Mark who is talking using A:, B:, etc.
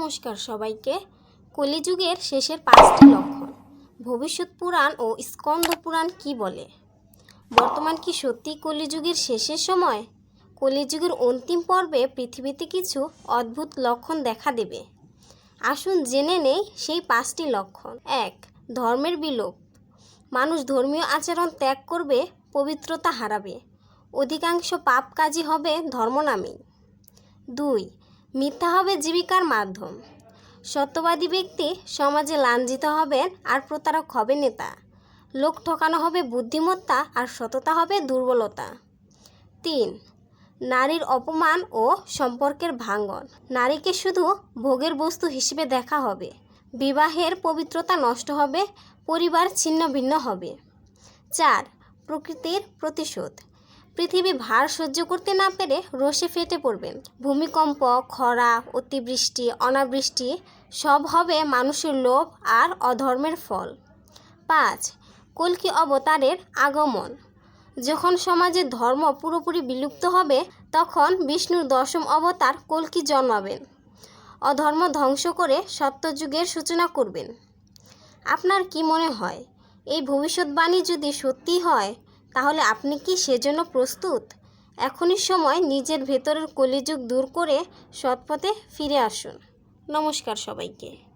A: নমস্কার সবাইকে। কলিযুগের শেষের পাঁচটি লক্ষণ, ভবিষ্যৎ পুরাণ ও স্কন্দ পুরাণ কি বলে? বর্তমান কি সত্যি কলিযুগের শেষের সময়? কলিযুগের অন্তিম পর্বে পৃথিবীতে কিছু অদ্ভুত লক্ষণ দেখা দেবে। আসুন জেনে নেই সেই পাঁচটি লক্ষণ। এক, ধর্মের বিলোপ। মানুষ ধর্মীয় আচরণ ত্যাগ করবে, পবিত্রতা হারাবে। অধিকাংশ পাপ কাজই হবে ধর্ম নামেই দুই মিথ্যা হবে জীবিকার মাধ্যম। সত্যবাদী ব্যক্তি সমাজে লাঞ্ছিত হবেন আর প্রতারক হবে নেতা। লোক ঠকানো হবে বুদ্ধিমত্তা আর সততা হবে দুর্বলতা। তিন, নারীর অপমান ও সম্পর্কের ভাঙ্গন নারীকে শুধু ভোগের বস্তু হিসেবে দেখা হবে। বিবাহের পবিত্রতা নষ্ট হবে, পরিবার ছিন্ন ভিন্ন হবে। চার, প্রকৃতির প্রতিশোধ। পৃথিবী ভার সহ্য করতে না পেরে রোষে ফেটে পড়বেন ভূমিকম্প, খরা, অতিবৃষ্টি, অনাবৃষ্টি, সব হবে মানুষের লোভ আর অধর্মের ফল। পাঁচ, কল্কি অবতারের আগমন। যখন সমাজে ধর্ম পুরোপুরি বিলুপ্ত হবে, তখন বিষ্ণুর দশম অবতার কল্কি জন্মাবেন। অধর্ম ধ্বংস করে সত্যযুগের সূচনা করবেন। আপনার কি মনে হয়? এই ভবিষ্যৎবাণী যদি সত্যি হয় তাহলে আপনি কি সেজন্য প্রস্তুত? এখনই সময় নিজের ভেতরের কলিযুগ দূর করে সৎপথে ফিরে আসুন। নমস্কার সবাইকে।